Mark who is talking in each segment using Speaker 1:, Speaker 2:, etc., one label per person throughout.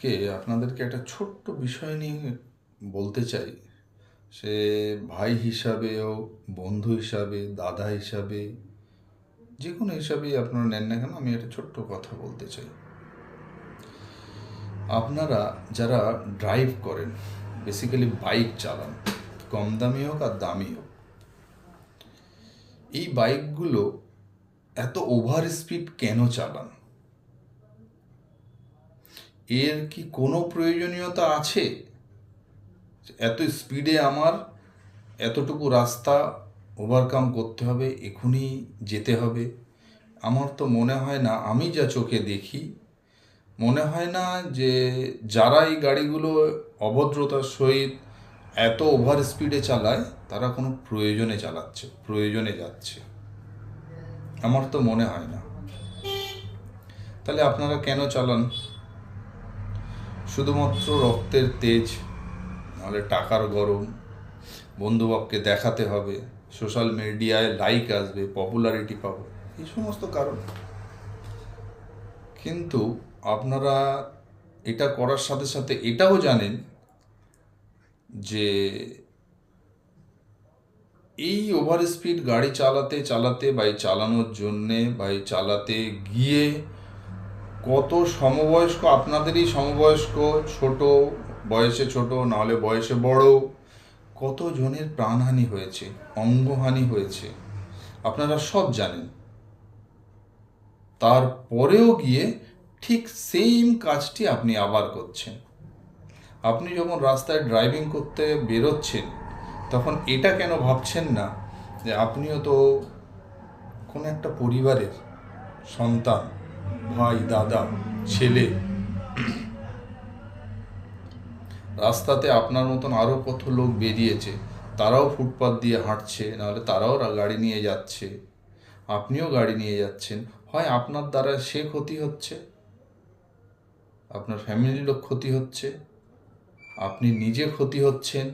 Speaker 1: আজকে আপনাদেরকে একটা ছোট্ট বিষয় নিয়ে বলতে চাই। সে ভাই হিসাবে হোক বন্ধু হিসাবে, দাদা হিসাবে, যে কোনো হিসাবেই আপনারা নেন না কেন, আমি একটা ছোট্ট কথা বলতে চাই। আপনারা যারা ড্রাইভ করেন বেসিক্যালি বাইক চালান, কম দামি হোক আর দামি হোক, এই বাইকগুলো এত ওভার স্পিড কেন চালান? এর কি কোনো প্রয়োজনীয়তা আছে? এত স্পিডে আমার এতটুকু রাস্তা ওভারকাম করতে হবে এখনই যেতে হবে। আমার তো মনে হয় না, আমি যা চোখে দেখি, মনে হয় না যে যারা এই গাড়িগুলো অভদ্রতার সহিত এত ওভার স্পিডে চালায়, তারা কোনো প্রয়োজনে চালাচ্ছে, প্রয়োজনে যাচ্ছে। আমার তো মনে হয় না। তাহলে আপনারা কেন চালান? শুধুমাত্র রক্তের তেজ, নাহলে টাকার গরম, বন্ধুবাবকে দেখাতে হবে, সোশ্যাল মিডিয়ায় লাইক আসবে পপুলারিটি পাবো, এই সমস্ত কারণ। কিন্তু আপনারা এটা করার সাথে সাথে এটাও জানেন যে এই ওভার স্পিড গাড়ি চালাতে চালাতে বা চালানোর জন্যে বা চালাতে গিয়ে কত সমবয়স্ক, আপনাদেরই সমবয়স্ক, ছোট, বয়সে ছোট নাহলে বয়সে বড় কত জনের প্রাণহানি হয়েছে, অঙ্গহানি হয়েছে, আপনারা সব জানেন। তারপরেও গিয়ে ঠিক সেম কাজটি আপনি আবার করছেন। আপনি যখন রাস্তায় ড্রাইভিং করতে বেরোচ্ছেন, তখন এটা কেন ভাবছেন না যে আপনিও তো কোনো একটা পরিবারের সন্তান? ভাই, দাদা, ছেলে। রাস্তাতে আপনার মতন আরও কত লোক বেরিয়েছে, তারাও ফুটপাত দিয়ে হাঁটছে, নাহলে তারাও গাড়ি নিয়ে যাচ্ছে। আপনিও গাড়ি নিয়ে যাচ্ছেন। হয় আপনার দ্বারা সে ক্ষতি হচ্ছে? আপনার ফ্যামিলির লোক ক্ষতি হচ্ছে? আপনি নিজে ক্ষতি হচ্ছেন?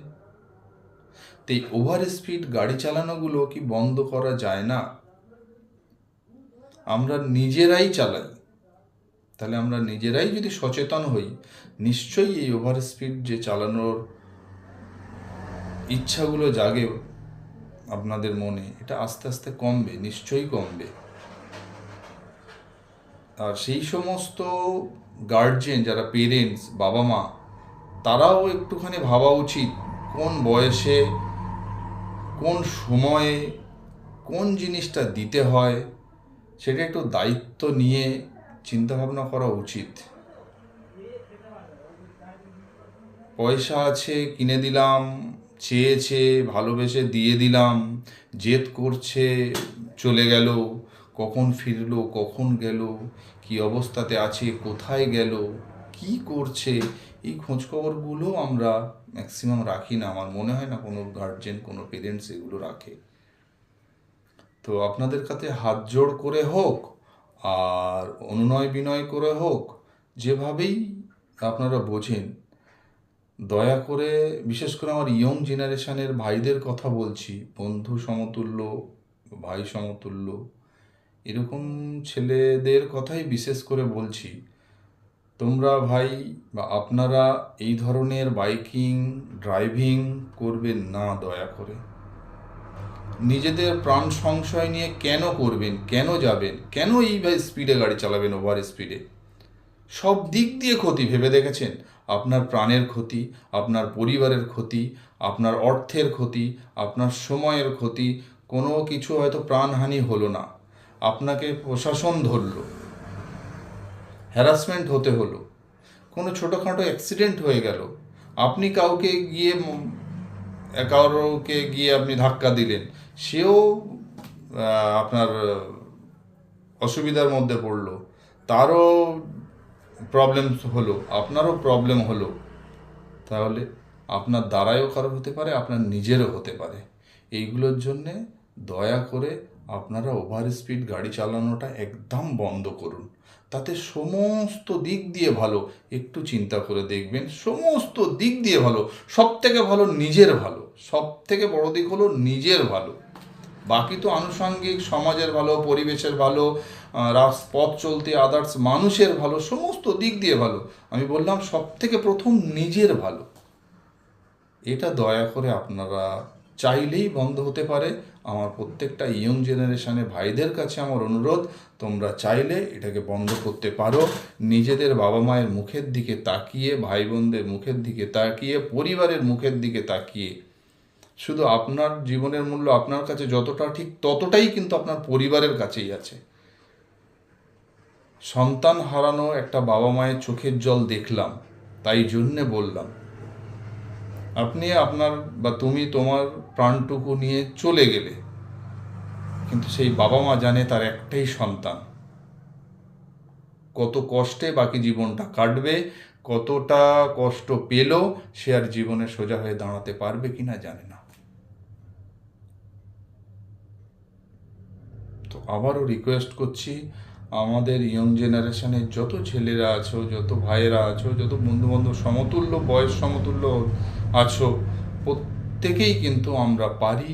Speaker 1: তো এই ওভার স্পিড গাড়ি চালানোগুলো কি বন্ধ করা যায় না? আমরা নিজেরাই চালাই। তাহলে আমরা নিজেরাই যদি সচেতন হই, নিশ্চয়ই এই ওভার স্পিড যে চালানোর ইচ্ছাগুলো জাগে আপনাদের মনে, এটা আস্তে আস্তে কমবে, নিশ্চয়ই কমবে। আর সেই সমস্ত গার্জেন যারা পেরেন্টস বাবা মা তারাও একটুখানি ভাবা উচিত, কোন বয়সে, কোন সময়ে, কোন জিনিসটা দিতে হয়, সেটা একটু দায়িত্ব নিয়ে চিন্তাভাবনা করা উচিত। পয়সা আছে, কিনে দিলাম, চেয়েছে, ভালোবেসে দিয়ে দিলাম, জেদ করছে, চলে গেল, কখন ফিরলো, কখন গেল, কি অবস্থাতে আছে, কোথায় গেল, কি করছে, এই খোঁজখবরগুলো আমরা ম্যাক্সিমাম রাখি না। আমার মনে হয় না কোনো গার্জেন কোনো পেরেন্টস এগুলো রাখে। তো আপনাদের কাছে হাত জোড় করে হোক আর অনুনয় বিনয় করে হোক, যেভাবেই আপনারা বোঝেন, দয়া করে বিশেষ করে আমার ইয়ং জেনারেশনের ভাইদের কথা বলছি, বন্ধু সমতুল্য, ভাই সমতুল্য, এরকম ছেলেদের কথাই বিশেষ করে বলছি। তোমরা ভাই বা আপনারা এই ধরনের বাইকিং ড্রাইভিং করবেন না দয়া করে। নিজেদের প্রাণ সংশয় নিয়ে কেন করবেন, কেন যাবেন, কেন এই স্পিডে গাড়ি চালাবেন ওভার স্পিডে সব দিক দিয়ে ক্ষতি, ভেবে দেখেছেন? আপনার প্রাণের ক্ষতি, আপনার পরিবারের ক্ষতি, আপনার অর্থের ক্ষতি, আপনার সময়ের ক্ষতি, কোনো কিছু হয়তো প্রাণহানি হলো না। আপনাকে প্রশাসন ধরলো। হ্যারাসমেন্ট হতে হলো। কোনো ছোটোখাটো অ্যাক্সিডেন্ট হয়ে গেল। আপনি কাউকে গিয়ে কারোকে গিয়ে আপনি ধাক্কা দিলেন, সেও আপনার অসুবিধার মধ্যে পড়ল। তারও প্রবলেম হলো, আপনারও প্রবলেম হলো। তাহলে আপনার দ্বারাইও খারাপ হতে পারে, আপনার নিজেরও হতে পারে। এইগুলোর জন্যে দয়া করে আপনারা ওভার স্পিড গাড়ি চালানোটা একদম বন্ধ করুন। তাতে সমস্ত দিক দিয়ে ভালো, একটু চিন্তা করে দেখবেন, সমস্ত দিক দিয়ে ভালো সব থেকে ভালো নিজের ভালো। সব থেকে বড় দিক হলো নিজের ভালো। বাকি তো আনুষঙ্গিক, সমাজের ভালো, পরিবেশের ভালো পথ চলতে আদার্স মানুষের ভালো, সমস্ত দিক দিয়ে ভালো। আমি বললাম সব থেকে প্রথম নিজের ভালো। এটা দয়া করে আপনারা চাইলেই বন্ধ হতে পারে। আমার প্রত্যেকটা ইয়ং জেনারেশনে ভাইদের কাছে আমার অনুরোধ, তোমরা চাইলে এটাকে বন্ধ করতে পারো। নিজেদের বাবা মায়ের মুখের দিকে তাকিয়ে, ভাই বোনদের মুখের দিকে তাকিয়ে, পরিবারের মুখের দিকে তাকিয়ে শুধু আপনার জীবনের মূল্য আপনার কাছে যতটা ঠিক ততটাই কিন্তু আপনার পরিবারের কাছেই আছে। সন্তান হারানো একটা বাবা মায়ের চোখের জল দেখলাম, তাই জন্যে বললাম, আপনি আপনার বা তুমি তোমার প্রাণটুকু নিয়ে চলে গেলে, কিন্তু সেই বাবা মা জানে তার একটাই সন্তান। কত কষ্টে বাকি জীবনটা কাটবে, কতটা কষ্ট পেল, সে আর জীবনে সোজা হয়ে দাঁড়াতে পারবে কিনা জানে না। তো আবারও রিকোয়েস্ট করছি, আমাদের ইয়ং জেনারেশনের যত ছেলেরা আছো, যত ভাইয়েরা আছো, যত বন্ধু বান্ধব সমতুল্য, বয়স সমতুল্য আছো, প্রত্যেকেই কিন্তু আমরা পারি,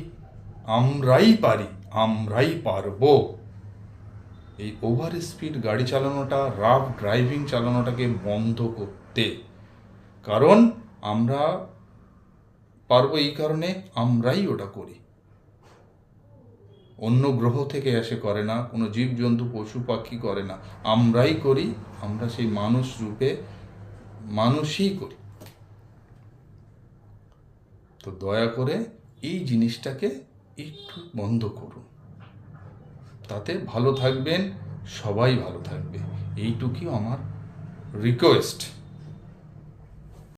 Speaker 1: আমরাই পারি, আমরাই পারব। এই ওভার স্পিড গাড়ি চালানোটা রাফ ড্রাইভিং চালানোটাকে বন্ধ করতে। কারণ আমরা পারব এই কারণে, আমরাই ওটা করি। অন্য গ্রহ থেকে এসে করে না, কোনো জীবজন্তু, পশু, পাখি করে না। আমরাই করি, আমরা সেই মানুষ রূপে মানুষই করি। তো দয়া করে এই জিনিসটাকে একটু বন্ধ করুন। তাতে ভালো থাকবেন, সবাই ভালো থাকবে। এইটুকুই আমার রিকোয়েস্ট